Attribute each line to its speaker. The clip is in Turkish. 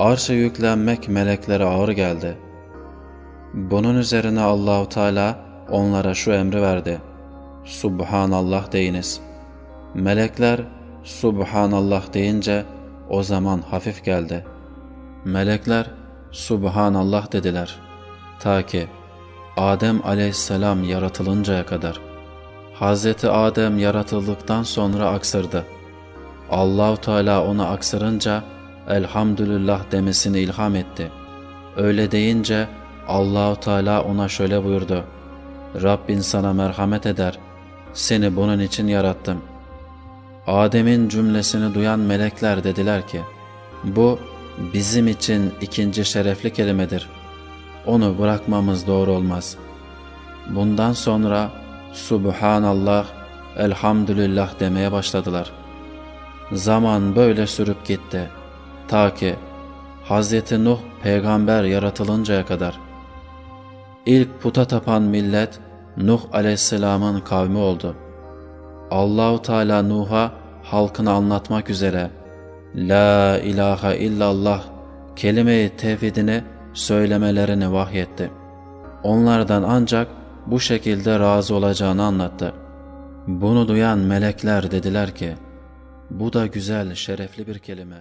Speaker 1: arşa yüklenmek meleklere ağır geldi. Bunun üzerine Allahu Teala onlara şu emri verdi. Subhanallah deyiniz. Melekler Subhanallah deyince o zaman hafif geldi. Melekler Subhanallah dediler. Ta ki Adem aleyhisselam yaratılıncaya kadar. Hazreti Adem yaratıldıktan sonra aksırdı. Allahu Teala onu aksırınca elhamdülillah demesini ilham etti. Öyle deyince Allahu Teala ona şöyle buyurdu. Rabbin sana merhamet eder. Seni bunun için yarattım. Adem'in cümlesini duyan melekler dediler ki, bu bizim için ikinci şerefli kelimedir. Onu bırakmamız doğru olmaz. Bundan sonra Subhanallah, Elhamdülillah demeye başladılar. Zaman böyle sürüp gitti. Ta ki Hz. Nuh peygamber yaratılıncaya kadar. İlk puta tapan millet Nuh aleyhisselamın kavmi oldu. Allahu Teala Nuh'a halkını anlatmak üzere La ilahe illallah kelime-i tevhidini söylemelerini vahyetti. Onlardan ancak bu şekilde razı olacağını anlattı. Bunu duyan melekler dediler ki, bu da güzel, şerefli bir kelime.